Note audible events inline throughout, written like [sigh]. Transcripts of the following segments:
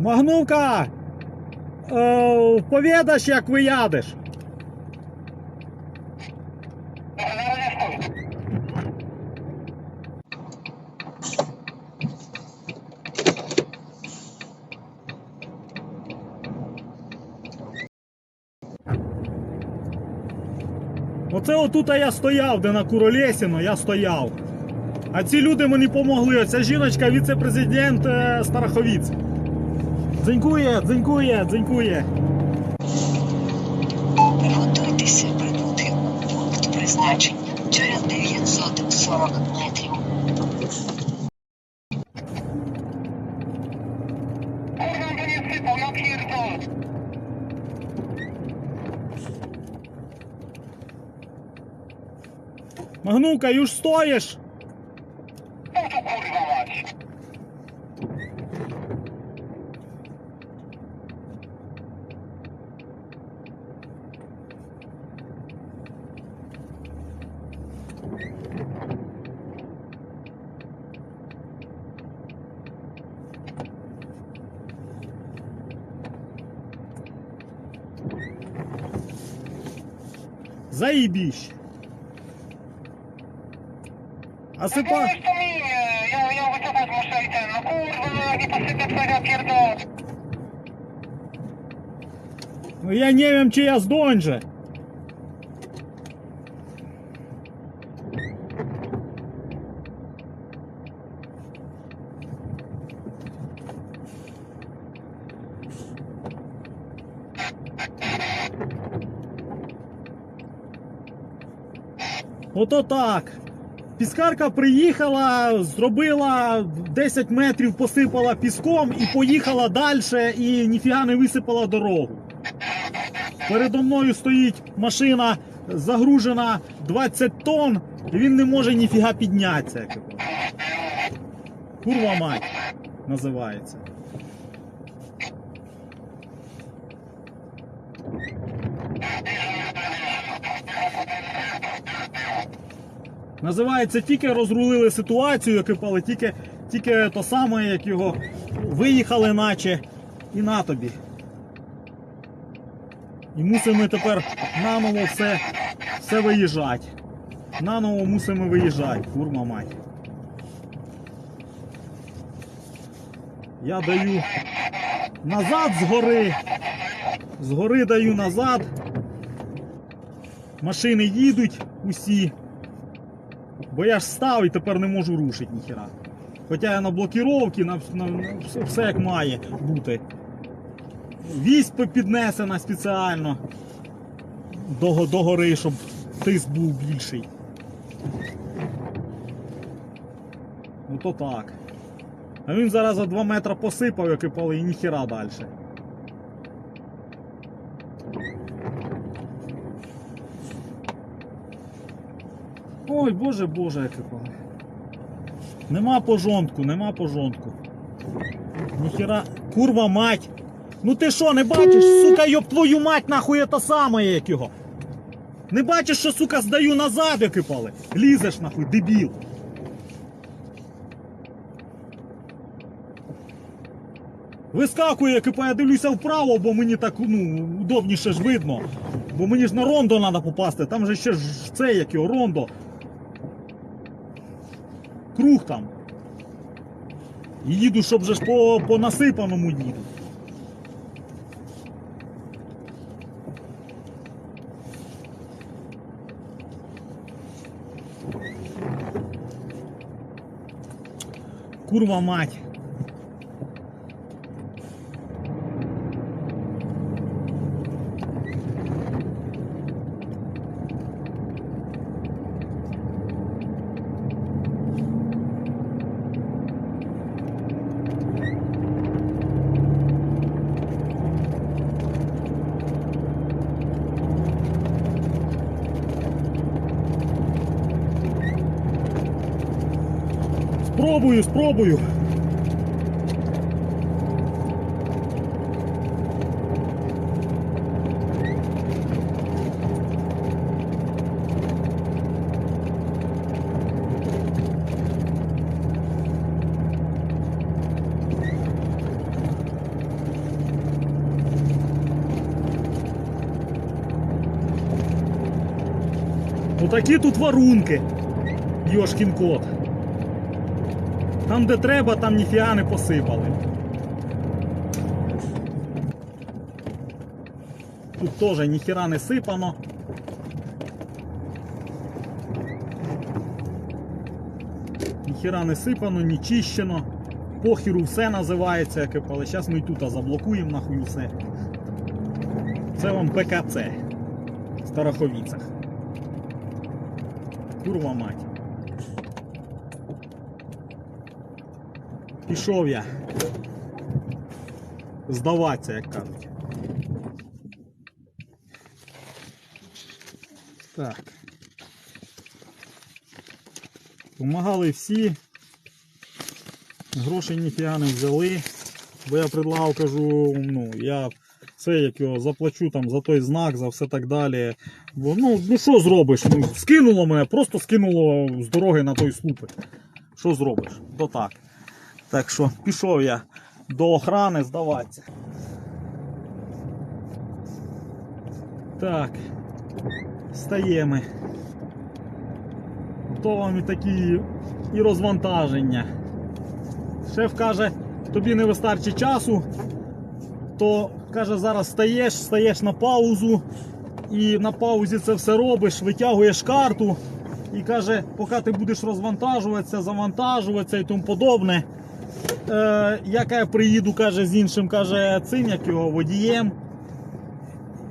Магнувка! Е, повідаш, як виядеш! Оце отут я стояв, де на Куролєсіно я стояв. А ці люди мені допомогли. Оця жіночка, віце-президент Староховіць. Стараховіць. Дзенькує, дзенькує, дзенькує. Приготуйтеся прибути у пункт призначення через 940 Магнувка, już стоїш? Co tu kurwa mać? Заїбіщ. А No сипа... to już to minie, ja, ja wycofać muszę i ten, no kurwa, no jak nie posypę, to ja pierdolę. Ну я не wiem, чи я здонже. Ото так. Піскарка приїхала, зробила 10 метрів, посипала піском і поїхала далі, і ніфіга не висипала дорогу. Передо мною стоїть машина загружена 20 тонн, і він не може ніфіга піднятися. Курва мать називається. Називається тільки розрулили ситуацію, як кипали, тільки, тільки то саме, як його виїхали, наче, і на тобі. І мусимо тепер наново все, все виїжджати. Наново мусимо виїжджати, курма мать. Я даю назад з гори. З гори даю назад. Машини їдуть усі. Бо я ж став і тепер не можу рушити ніхіра. Хоча я на блокіровці, на, на, на все, як має бути. Вісь піднесена спеціально до, до гори, щоб тиск був більший. Ото так. А він зараз за 2 метри посипав, як і пали, і ніхіра далі. Ой, боже, боже, як і. Нема пожонку, нема пожонку. Ніхіра. Курва мать! Ну ти що, не бачиш, сука, йоб твою мать, нахуй це саме як його. Не бачиш, що, сука, здаю назад, як пали. Лізеш, нахуй, дебіл. Вискакує, як я дивлюся вправо, бо мені так ну, удобніше ж видно. Бо мені ж на рондо треба попасти, там же ще ж це як його рондо. Круг там. І їду, щоб же ж по, по насипаному їду. Курва мать. спробую, спробую. Ну, такие тут варунки, Ёшкин кот. Там, де треба, там ніфіга не посипали. Тут теж ніхіра не сипано. Ніхіра не сипано, не чищено. Похіру все називається, як але зараз ми і тут заблокуємо нахуй все. Це вам ПКЦ. В Староховіцях. Курва мать. Пішов я. Здаватися, як кажуть. Так. Помагали всі. Грошей ніфіга не взяли. Бо я предлагав, кажу, ну, я це як його заплачу там за той знак, за все так далі. Бо, ну, ну що зробиш? Ну, скинуло мене, просто скинуло з дороги на той слупик. Що зробиш? То так. Так що пішов я до охрани здаватися. Так. Стаємо. То вам і такі і розвантаження. Шеф каже, тобі не вистачить часу, то каже, зараз стаєш, стаєш на паузу, і на паузі це все робиш, витягуєш карту і каже, поки ти будеш розвантажуватися, завантажуватися і тому подобне. Е, я каже, приїду каже, з іншим каже, цим як його водієм.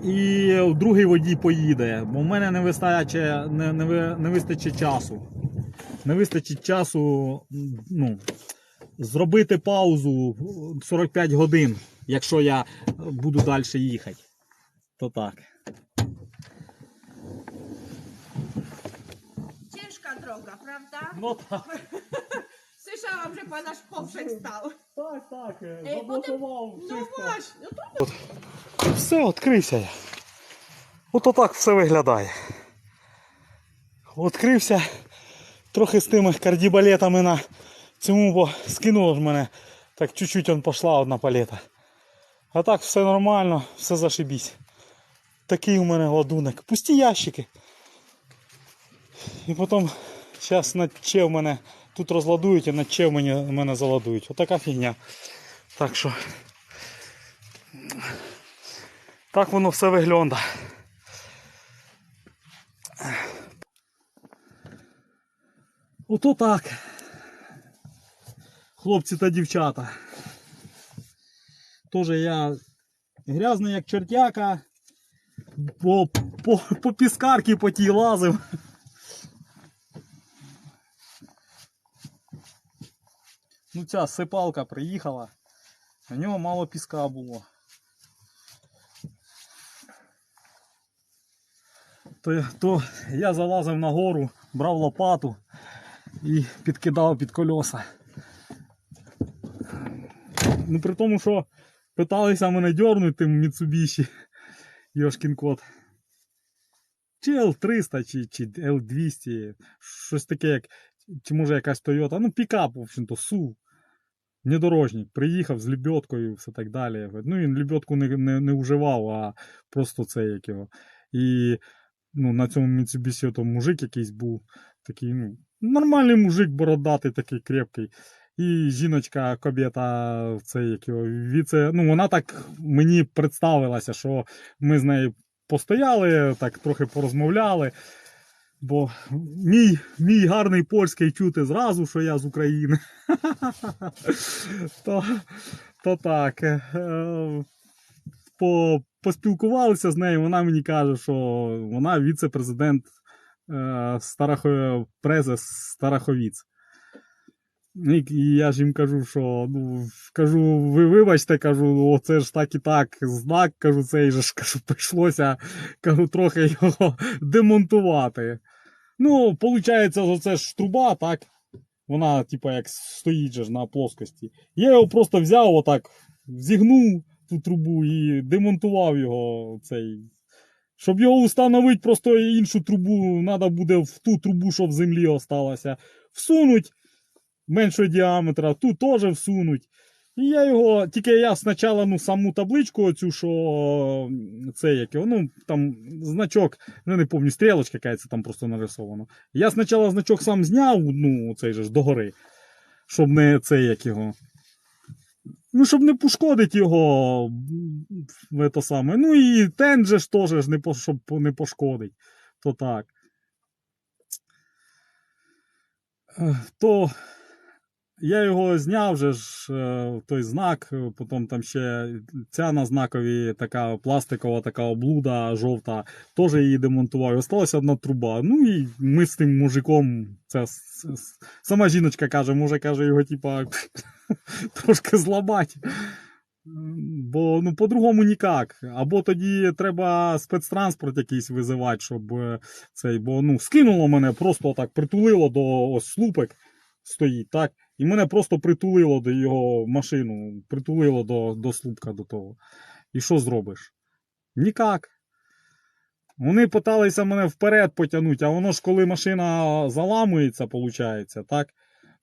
І другий водій поїде, бо в мене не вистачить, не, не, не вистачить часу. Не вистачить часу ну, зробити паузу 45 годин, якщо я буду далі їхати. То так. Ciężka droga, prawda? Ну так. [laughs] Słyszałam, że pana poprzek stał. Так, так. Ej, Заблокував No właśnie, no to Все, відкрився я. Ото так все виглядає. Відкрився трохи з тими кардібалетами на цьому, бо скинуло ж мене. Так чуть-чуть он пішла одна палета. А так все нормально, все зашибісь. Такий у мене ладунок. Пусті ящики. І потім зараз на чев мене тут розладують, а на чев мені, мене заладують. Отака фігня. Так що. Так воно все виглядає. Ото так. Хлопці та дівчата. Тоже я грязний як чертяка. По, по, по піскарки по тій лазив. Ну ця сипалка приїхала. На нього мало піска було. то, то я залазив на гору, брав лопату і підкидав під колеса. Ну при тому, що питалися мене дьорнути тим Mitsubishi Йошкін кот. Чи L300, чи, чи L200, щось таке, як, чи може якась Toyota. Ну, пікап, в общем-то, Су. Внедорожник. Приїхав з лебедкою все так далі. Ну, він лебедку не, не, не вживав, а просто це як його. І ну, на цьому то мужик якийсь був такий, ну, нормальний мужик, бородатий, такий крепкий. І жіночка, кобєта, це як його, віце, ну, вона так мені представилася, що ми з нею постояли, так трохи порозмовляли. Бо мій, мій гарний польський чути зразу, що я з України. [laughs] то, то так. е, По, поспілкувалися з нею, вона мені каже, що вона віце-президент е, Старахо... Презес Стараховіць. І, я ж їм кажу, що ну, кажу, ви вибачте, кажу, оце ж так і так, знак, кажу, цей же ж кажу, прийшлося кажу, трохи його [laughs] демонтувати. Ну, виходить, оце ж труба, так? Вона, типа, як стоїть же ж на плоскості. Я його просто взяв, отак, зігнув ту трубу і демонтував його цей. Щоб його установити, просто іншу трубу, треба буде в ту трубу, що в землі осталося, всунуть меншого діаметра, ту теж всунуть. І я його, тільки я спочатку ну, саму табличку, оцю, що це як його, ну там значок, ну не пам'ятаю, стрілочка якась там просто нарисовано. Я спочатку значок сам зняв, ну, цей же ж догори, щоб не це як його. Ну, щоб не пошкодити його в це саме. Ну і тен же ж теж не, по- щоб не пошкодить. То так. Ех, То я його зняв же ж е, той знак, потім там ще ця на знакові така пластикова така облуда жовта, теж її демонтував. Осталася одна труба. Ну і ми з тим мужиком, це сама жіночка каже, може каже його, типа, [laughs] трошки зламати. Бо ну, по-другому ніяк. Або тоді треба спецтранспорт якийсь визивати, щоб е, цей, бо ну, скинуло мене, просто так притулило до ось слупик стоїть, так? І мене просто притулило до його машину, притулило до, до слупка до того. І що зробиш? Нікак. Вони питалися мене вперед потягнути, а воно ж коли машина заламується, виходить, так?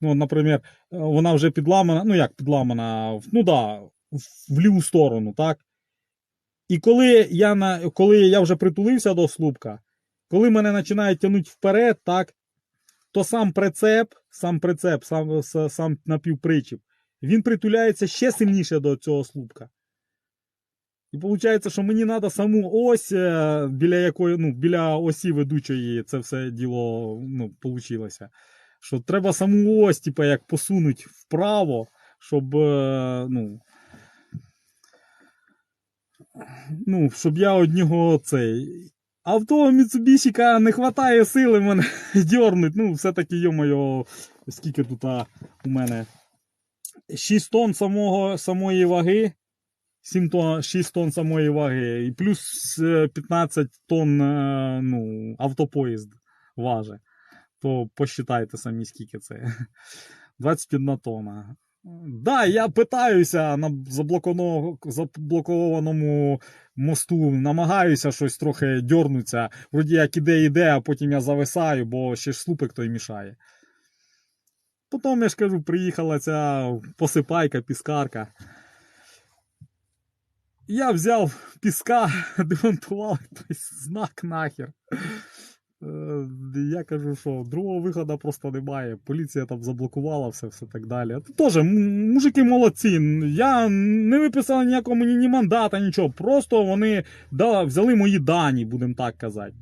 Ну, наприклад, вона вже підламана, ну як підламана, ну да, в- ліву сторону, так? І коли я, на, коли я вже притулився до слупка, коли мене починають тягнути вперед, так, то сам прицеп, сам прицеп, сам, сам напівпричіп, він притуляється ще сильніше до цього слупка. І виходить, що мені треба саму ось, е, біля якої, ну, біля осі ведучої це все діло ну, получилося. Що треба саму ось, типу, як посунути вправо, щоб, е, ну, ну, щоб я одного цей. А в того Міцубішіка не вистачає сили мене [laughs] дьорнуть. Ну, все-таки, йо-моє, скільки тут а, у мене? 6 тонн самого, самої ваги. 7 тонн, 6 тонн самої ваги. І плюс е, 15 тонн е, ну, автопоїзд важить. То посчитайте самі, скільки це. [laughs] 21 тонна. Да, я питаюся на заблокованому, мосту, намагаюся щось трохи дьорнутися. Вроді як іде, іде, а потім я зависаю, бо ще ж слупик той мішає. Потім, я ж кажу, приїхала ця посипайка, піскарка. Я взяв піска, [laughs] демонтував той знак нахер. Е, Я кажу, що другого виходу просто немає. Поліція там заблокувала все, все так далі. М- мужики молодці. Я не виписав ніякого мені ні мандата, нічого. Просто вони взяли мої дані, будемо так казати.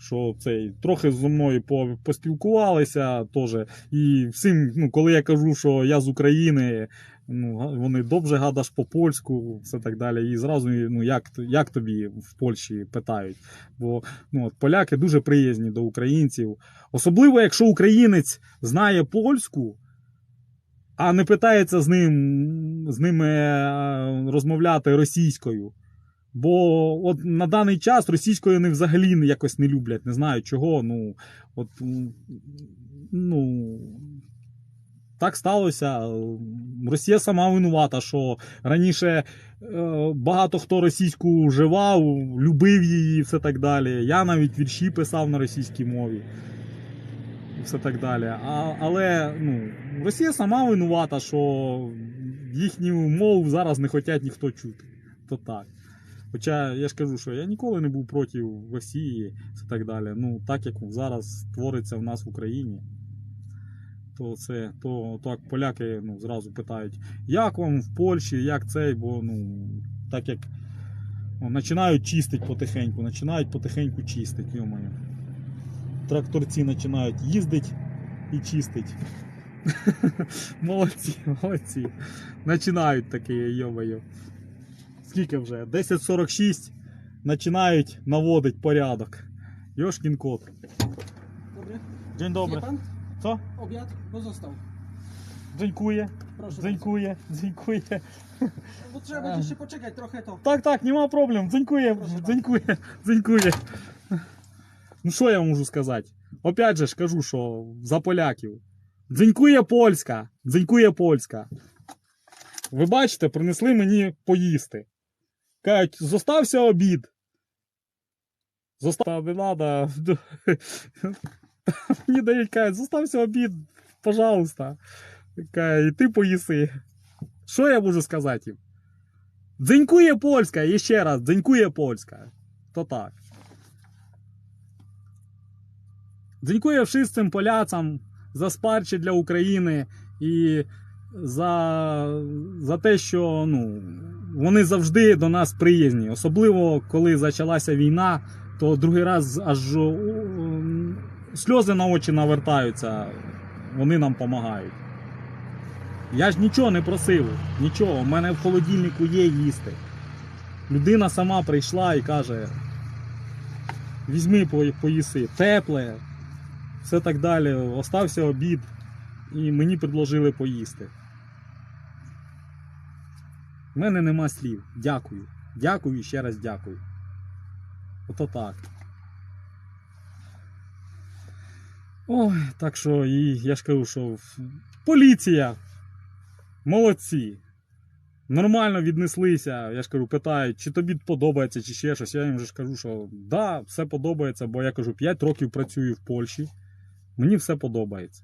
Що цей трохи зі мною по- поспілкувалися теж. І всім, ну, коли я кажу, що я з України, ну, вони добре гадаш по польську, все так далі. І зразу, ну, як, як тобі в Польщі питають. Бо ну, от поляки дуже приязні до українців. Особливо, якщо українець знає польську, а не питається з ним з ними е, розмовляти російською. Бо от на даний час російською вони взагалі якось не люблять, не знаю чого. Ну, от, ну, так сталося. Росія сама винувата, що раніше е, багато хто російську вживав, любив її і все так далі. Я навіть вірші писав на російській мові. І все так далі. А, але ну, Росія сама винувата, що їхню мову зараз не хочуть ніхто чути. То так. Хоча я ж кажу, що я ніколи не був проти Росії і так далі. Ну, так як зараз твориться в нас в Україні, то це то так поляки ну, зразу питають, як вам в Польщі, як цей, бо ну, так як ну, починають чистити потихеньку, починають потихеньку чистити, йомаю. Тракторці починають їздити і чистити. [laughs] молодці, молодці. Починають такі, йомаю. Скільки вже? 10.46 починають наводити порядок. Йошкін кот. День добрий. Co? Obiad pozostał. Дзенькує, Proszę. дзенькує, дзенькує. bardzo. Bo trzeba będzie jeszcze poczekać trochę to. Так, так, нема проблем. Дзенькує, дзенькує, дзенькує. Ну що я можу сказати? Опять же ж кажу, що за поляків. Дзенькує польська, дзенькує польська. Ви бачите, принесли мені поїсти. Кажуть, зостався обід. Зостав не надо. [laughs] Мені дають кажуть, зостався обід, пожалуйста. І ти поїси. Що я можу сказати їм? Дзенькує польська, і ще раз, дзенькує польська. То так. Дзенькує всім поляцам за спарчі для України і за, за те, що ну, вони завжди до нас приязні. Особливо коли почалася війна, то другий раз аж сльози на очі навертаються. Вони нам допомагають. Я ж нічого не просив, нічого. У мене в холодильнику є їсти. Людина сама прийшла і каже: візьми поїси, тепле, все так далі. Остався обід, і мені предложили поїсти. У мене нема слів. Дякую. Дякую і ще раз дякую. Ото так. Ой, так що і я ж кажу, що поліція. Молодці. Нормально віднеслися. Я ж кажу, питають, чи тобі подобається, чи ще щось. Я їм вже ж кажу, що да, все подобається, бо я кажу, 5 років працюю в Польщі. Мені все подобається.